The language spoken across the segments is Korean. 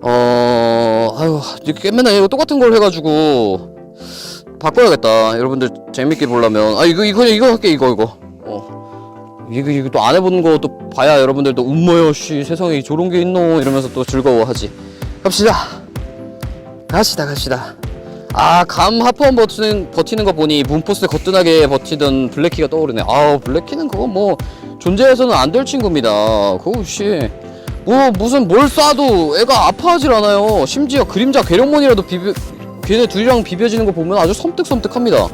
어 아유 이렇게 맨날 이거 똑같은 걸 해가지고 바꿔야겠다. 여러분들 재밌게 보려면. 아 이거 이거 이거 할게 이거 이거. 어. 이거 이거 또 안 해보는 거 또 봐야 여러분들도 음모여 씨 세상에 저런 게 있노 이러면서 또 즐거워하지. 갑시다. 갑시다 갑시다. 아 감 하프원 버티는 버티는 거 보니 문포스 거뜬하게 버티던 블랙키가 떠오르네. 아우 블랙키는 그거 뭐 존재해서는 안 될 친구입니다. 그거 씨 뭐 무슨 뭘 쏴도 애가 아파하질 않아요. 심지어 그림자 괴력몬이라도 비벼 걔네 둘이랑 비벼지는 거 보면 아주 섬뜩섬뜩합니다.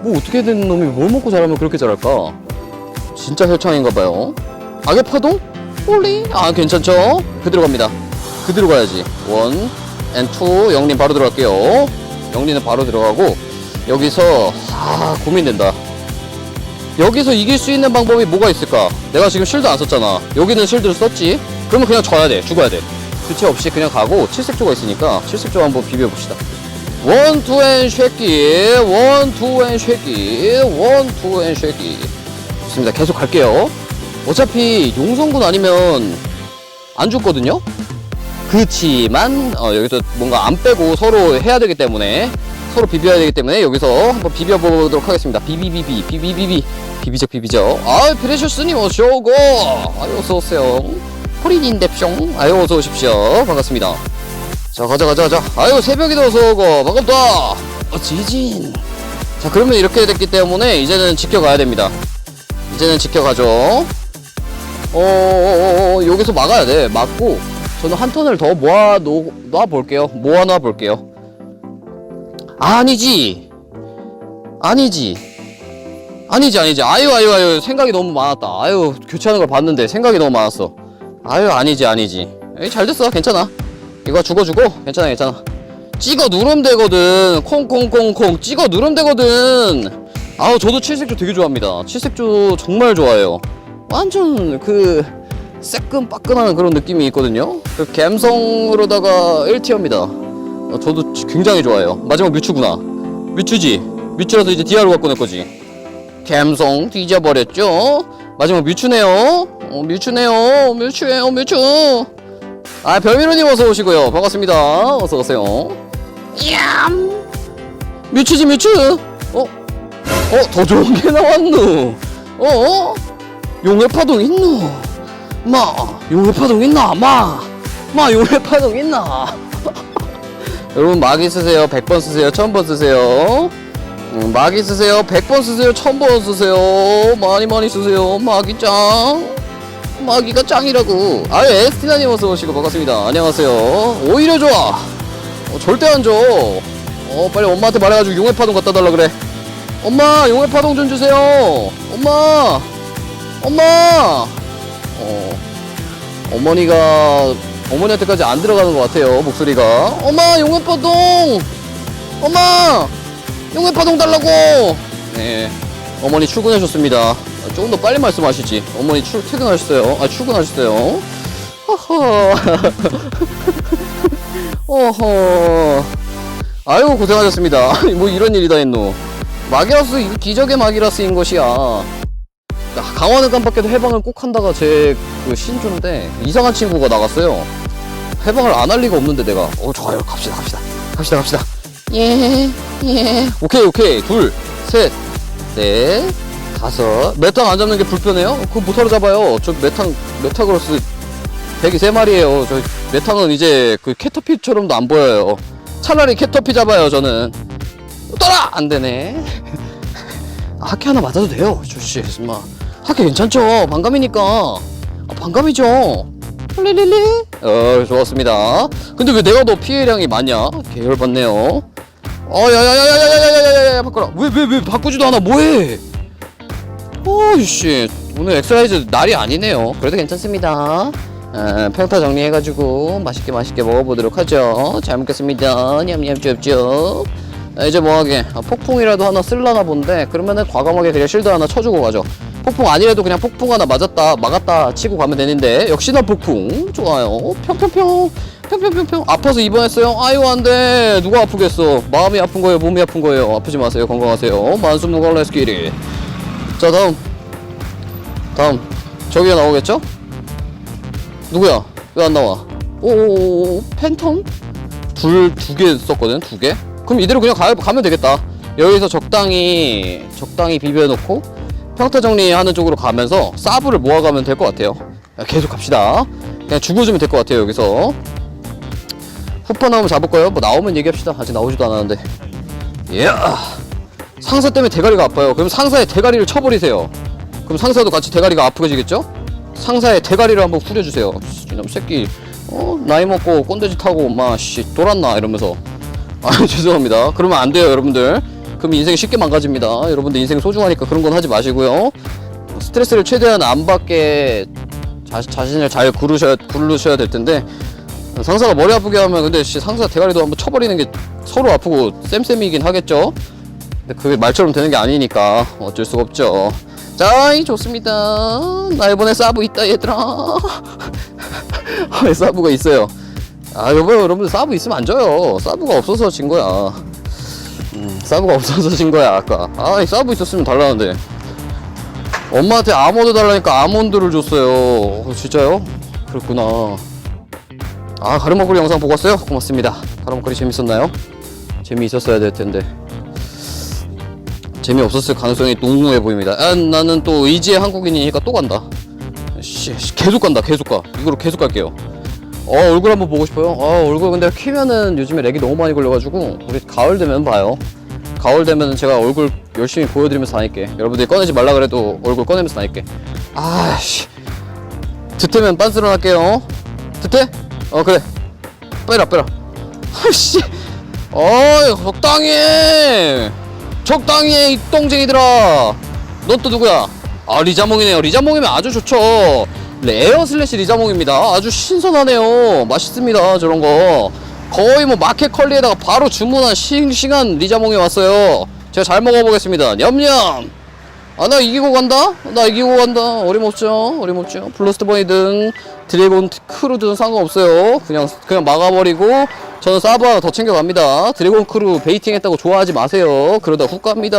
뭐 어떻게 된 놈이 뭘 먹고 자라면 그렇게 자랄까? 진짜 혈창인가봐요. 악의 파동? 홀리? 아 괜찮죠? 그대로 갑니다. 그대로 가야지. 원 앤 투 영린 바로 들어갈게요. 영린은 바로 들어가고 여기서 아 고민된다. 여기서 이길 수 있는 방법이 뭐가 있을까? 내가 지금 실드 안 썼잖아. 여기는 실드를 썼지 그러면 그냥 져야 돼. 죽어야 돼. 교체 없이 그냥 가고 칠색조가 있으니까 칠색조 한번 비벼봅시다. 원투앤 쉐끼. 원투앤 쉐끼. 원투앤 쉐끼. 좋습니다. 계속 갈게요. 어차피 용성군 아니면 안 죽거든요? 그치만 어, 여기서 뭔가 안 빼고 서로 해야 되기 때문에 서로 비벼야 되기 때문에 여기서 한번 비벼보도록 하겠습니다. 비비비비 비비비비. 비비적 비비적. 아 프레셔스님 어서오고. 아유 어서오세요 호리닌뎁숑. 아유 어서 오십시오. 반갑습니다. 자 가자 가자 가자. 아유 새벽이도 어서오고 반갑다. 어 지진. 자 그러면 이렇게 됐기 때문에 이제는 지켜가야 됩니다. 이제는 지켜가죠. 어, 어, 어, 어, 여기서 막아야 돼. 막고 저는 한 턴을 더 모아 놓, 놔 볼게요. 모아 놔 볼게요. 아니지. 아니지. 아니지 아니지. 아유 아유 아유 생각이 너무 많았다. 아유 교체하는 걸 봤는데 생각이 너무 많았어 아유 아니지 아니지. 에이, 잘 됐어. 괜찮아. 이거 죽어주고 괜찮아 괜찮아. 찍어 누르면 되거든. 콩콩콩콩. 찍어 누르면 되거든. 아우 저도 칠색조 되게 좋아합니다. 칠색조 정말 좋아해요. 완전 그 새끈빠끈한 그런 느낌이 있거든요. 그 감성으로다가 1티어입니다. 어, 저도 굉장히 좋아해요. 마지막 뮤추구나. 뮤추지. 뮤추라서 이제 디아로 갖고 낼 거지. 감성 뒤져버렸죠 마지막 뮤추네요. 어, 뮤추네요. 뮤추예요 뮤추 아 별미로님 어서 오시고요. 반갑습니다. 어서 오세요. 얌. 뮤추지 뮤추 어? 어? 더 좋은 게 나왔누 어? 용의 파동 있누 마 용의 파동 있나? 마 마 용의 파동 있나? 여러분 마기 쓰세요? 100번 쓰세요? 1000번 쓰세요 음, 마기 쓰세요. 100번 쓰세요. 1000번 쓰세요. 많이 많이 쓰세요. 마기 짱. 마기가 짱이라고. 아유 에스티나님 어서 오시고 반갑습니다. 안녕하세요. 오히려 좋아. 어, 절대 안줘. 어 빨리 엄마한테 말해가지고 용의 파동 갖다 달라 그래. 엄마 용의 파동 좀 주세요. 엄마. 엄마. 어 어머니가 어머니한테까지 안 들어가는 것 같아요 목소리가. 엄마 용의 파동. 엄마 용의 파동 달라고. 네. 어머니 출근하셨습니다. 조금 더 빨리 말씀하시지. 어머니 출 퇴근하셨어요? 아 출근하셨어요? 허허. 어허. 아유 고생하셨습니다. 뭐 이런 일이 다 했노. 마기라스 기적의 마기라스인 것이야. 아, 강화는 깜빡해도 해방을 꼭 한다가 제 그 신조인데 이상한 친구가 나갔어요. 해방을 안 할 리가 없는데 내가. 어 좋아요. 갑시다 갑시다. 갑시다 갑시다 예 예. 오케이 오케이. 둘 셋 넷 다섯. 메탕 안 잡는 게 불편해요? 그거 못하러 잡아요. 저 메탕 메타그로스 103마리에요. 저 메탕은 이제 그 캐터피처럼도 안 보여요. 차라리 캐터피 잡아요 저는. 떠라! 안 되네. 아, 하키 하나 맞아도 돼요 저씨. 정말 하키 괜찮죠? 반감이니까. 아, 반감이죠. 릴릴리 어 좋았습니다. 근데 왜 내가 더 피해량이 많냐? 계열받네요 어 야야야야야야야야야야 바꿔라 왜왜왜 바꾸지도 않아 뭐해 어이씨 오늘 엑스라이즈 날이 아니네요 그래도 괜찮습니다 어, 평타 정리해가지고 맛있게 맛있게 먹어보도록 하죠 잘 먹겠습니다 냠냠 쩝쩝 아, 이제 뭐하게 아, 폭풍이라도 하나 쓸라나 본데 그러면은 과감하게 그냥 실드 하나 쳐주고 가죠 폭풍 아니라도 그냥 폭풍 하나 맞았다 막았다 치고 가면 되는데 역시나 폭풍 좋아요 평평평 평평평평 아파서 입원했어요 아유 안돼 누가 아프겠어 마음이 아픈 거예요 몸이 아픈 거예요 아프지 마세요 건강하세요 만수 무갈레스키리 자 다음 다음 저기가 나오겠죠? 누구야? 왜 안 나와? 오 팬텀 둘두개 썼거든 두 개. 그럼 이대로 그냥 가, 가면 되겠다. 여기서 적당히 적당히 비벼놓고 평타 정리하는 쪽으로 가면서 사브를 모아가면 될 것 같아요. 야, 계속 갑시다. 그냥 죽어주면 될 것 같아요 여기서. 후퍼 나오면 잡을까요? 뭐 나오면 얘기합시다. 아직 나오지도 않았는데. 예. 상사 때문에 대가리가 아파요. 그럼 상사의 대가리를 쳐버리세요. 그럼 상사도 같이 대가리가 아프게지겠죠? 상사의 대가리를 한번 후려주세요. 씨, 이놈 새끼, 어 나이 먹고 꼰대짓 하고 막씨 돌았나 이러면서. 아 죄송합니다. 그러면 안 돼요, 여러분들. 그럼 인생이 쉽게 망가집니다. 여러분들 인생 소중하니까 그런 건 하지 마시고요. 스트레스를 최대한 안 받게 자, 자신을 잘 구르셔야 구르셔야 될 텐데 상사가 머리 아프게 하면 근데 씨, 상사 대가리도 한번 쳐버리는 게 서로 아프고 쌤쌤이긴 하겠죠. 근데 그게 말처럼 되는 게 아니니까 어쩔 수가 없죠. 자, 이 좋습니다. 나 이번에 사브 있다 얘들아. 아, 사브가 있어요. 아, 여보 여러분들 사브 있으면 안 져요. 사브가 없어서 진 거야. 음, 사브가 없어서 진 거야 아까. 아, 이 사브 있었으면 달라는데. 엄마한테 아몬드 달라니까 아몬드를 줬어요. 어, 진짜요? 그렇구나. 아, 가르마거리 영상 보고 왔어요? 고맙습니다. 가르마거리 재밌었나요? 재미있었어야 될 텐데. 재미없었을 가능성이 농후해 보입니다. 아, 나는 또 의지의 한국인이니까 또 간다. 씨, 씨, 계속 간다, 계속 가. 이거로 계속 갈게요. 어, 얼굴 한번 보고 싶어요. 어, 얼굴 근데 키면은 요즘에 렉이 너무 많이 걸려가지고, 우리 가을 되면 봐요. 가을 되면 제가 얼굴 열심히 보여드리면서 다닐게. 여러분들이 꺼내지 말라 그래도 얼굴 꺼내면서 다닐게. 아씨. 드태면 빤스런 할게요. 드태? 어, 그래. 빼라, 빼라. 아씨. 어이, 적당히 해. 적당히 해, 이 똥쟁이들아. 넌 또 누구야? 아, 리자몽이네요. 리자몽이면 아주 좋죠. 레어 슬래시 리자몽입니다. 아주 신선하네요. 맛있습니다. 저런 거. 거의 뭐 마켓 컬리에다가 바로 주문한 싱싱한 리자몽이 왔어요. 제가 잘 먹어보겠습니다. 냠냠. 아, 나 이기고 간다? 나 이기고 간다. 어림없죠. 어림없죠. 블러스트 버니든 드래곤 크루든 상관없어요. 그냥, 그냥 막아버리고 저는 하나 더 챙겨갑니다. 드래곤 크루 베이팅 했다고 좋아하지 마세요. 그러다 훅 갑니다.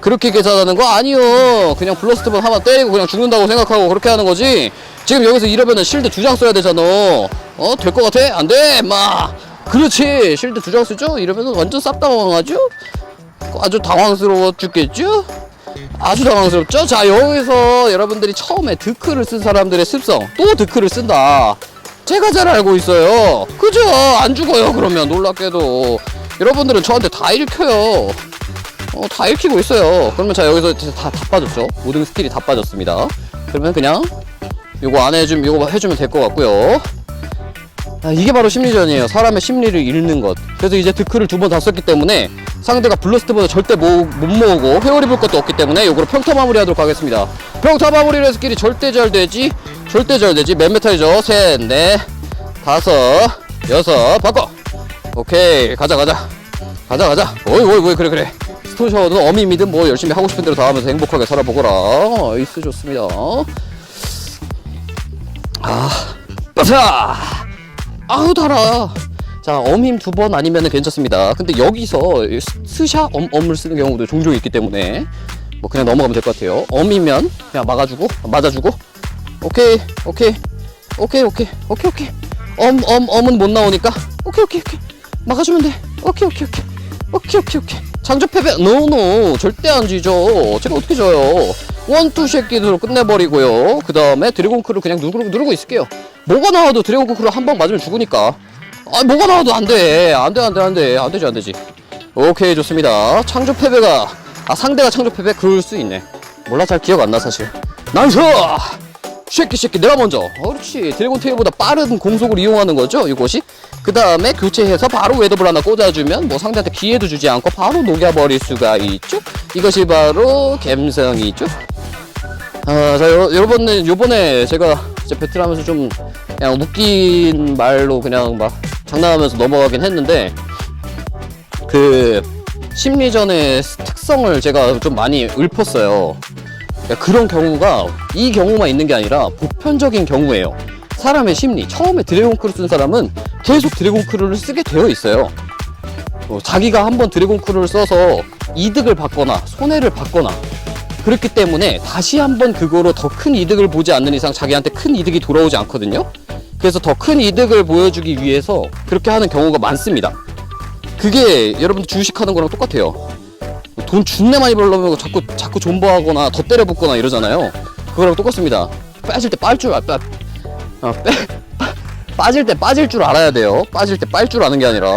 그렇게 계산하는 거 아니요. 그냥 블러스트번 하나 때리고 그냥 죽는다고 생각하고 그렇게 하는 거지. 지금 여기서 이러면은 실드 두 장 써야 되잖아. 어, 될 것 같아? 안 돼, 마. 그렇지. 실드 두 장 쓰죠? 이러면은 완전 쌉 당황하죠? 아주 당황스러워 죽겠죠? 아주 당황스럽죠? 자, 여기서 여러분들이 처음에 드크를 쓴 사람들의 습성, 또 드크를 쓴다. 제가 잘 알고 있어요. 그죠? 안 죽어요, 그러면. 놀랍게도. 여러분들은 저한테 다 읽혀요. 어, 다 읽히고 있어요. 그러면 자, 여기서 다, 다 빠졌죠? 모든 스킬이 다 빠졌습니다. 그러면 그냥 요거 안 해주면, 요거 해주면 될 것 같고요. 아, 이게 바로 심리전이에요. 사람의 심리를 읽는 것. 그래서 이제 드크를 두 번 다 썼기 때문에 상대가 블러스트보다 절대 모, 못 모으고 회오리 볼 것도 없기 때문에 요거로 평타 마무리 하도록 하겠습니다. 평타 마무리를 스킬이 절대 잘 되지. 절대 잘 되지. 맨 메탈이죠. 셋, 넷, 다섯, 여섯, 바꿔. 오케이. 가자, 가자. 가자, 가자. 어이, 어이, 어이, 그래, 그래. 스톤 샤워는 어미미든 뭐 열심히 하고 싶은 대로 다 하면서 행복하게 살아보거라. 이스 좋습니다. 아, 빠자! 아우 달아. 자 어밈 두번 아니면 괜찮습니다. 근데 여기서 스- 스샤 엄, 엄을 쓰는 경우도 종종 있기 때문에 뭐 그냥 넘어가면 될 것 같아요. 엄이면 그냥 막아주고 맞아주고 오케이 오케이 오케이 오케이 오케이 오케이 엄 엄 엄은 못 나오니까 오케이 오케이 오케이 막아주면 돼. 오케이 오케이 오케이 오케이 오케이 오케이 장조 패배 노노 절대 안 지죠. 제가 어떻게 져요? 원투 새끼들로 끝내버리고요. 그 다음에 드래곤크를 그냥 누르고, 누르고 있을게요. 뭐가 나와도 드래곤크를 한 방 맞으면 죽으니까. 아, 뭐가 나와도 안 돼. 안 돼, 안 돼, 안 돼. 안 되지, 안 되지. 오케이, 좋습니다. 창조 패배가, 아, 상대가 창조 패배? 그럴 수 있네. 몰라, 잘 기억 안 나, 사실. 나이스! 쉐끼, 쉐끼, 내가 먼저. 어, 그렇지. 드래곤 테일보다 빠른 공속을 이용하는 거죠, 이것이. 그 다음에 교체해서 바로 웨더블 하나 꽂아주면 뭐 상대한테 기회도 주지 않고 바로 녹여버릴 수가 있죠. 이것이 바로 갬성이죠. 아, 자, 여, 여러분은 요번에 제가 이제 배틀하면서 좀 그냥 웃긴 말로 그냥 막 장난하면서 넘어가긴 했는데 그 심리전의 특성을 제가 좀 많이 읊었어요. 그러니까 그런 경우가 이 경우만 있는 게 아니라 보편적인 경우예요. 사람의 심리. 처음에 드래곤 크루 쓴 사람은 계속 드래곤 크루를 쓰게 되어 있어요. 어, 자기가 한번 드래곤 크루를 써서 이득을 받거나 손해를 받거나 그렇기 때문에 다시 한번 그거로 더 큰 이득을 보지 않는 이상 자기한테 큰 이득이 돌아오지 않거든요. 그래서 더 큰 이득을 보여주기 위해서 그렇게 하는 경우가 많습니다. 그게 여러분 주식하는 거랑 똑같아요. 돈 준내 많이 벌려면 자꾸 자꾸 존버하거나 더 때려 붓거나 이러잖아요. 그거랑 똑같습니다. 빠질 때빨줄 아, 빠, 아, 빠질 때 빠질 줄 알아야 돼요. 빠질 때 빨 줄 아는 게 아니라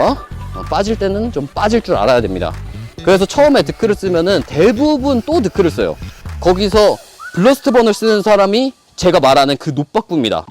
어, 빠질 때는 좀 빠질 줄 알아야 됩니다. 그래서 처음에 드크를 쓰면은 대부분 또 드크를 써요. 거기서 블러스트 번을 쓰는 사람이 제가 말하는 그 노박부입니다.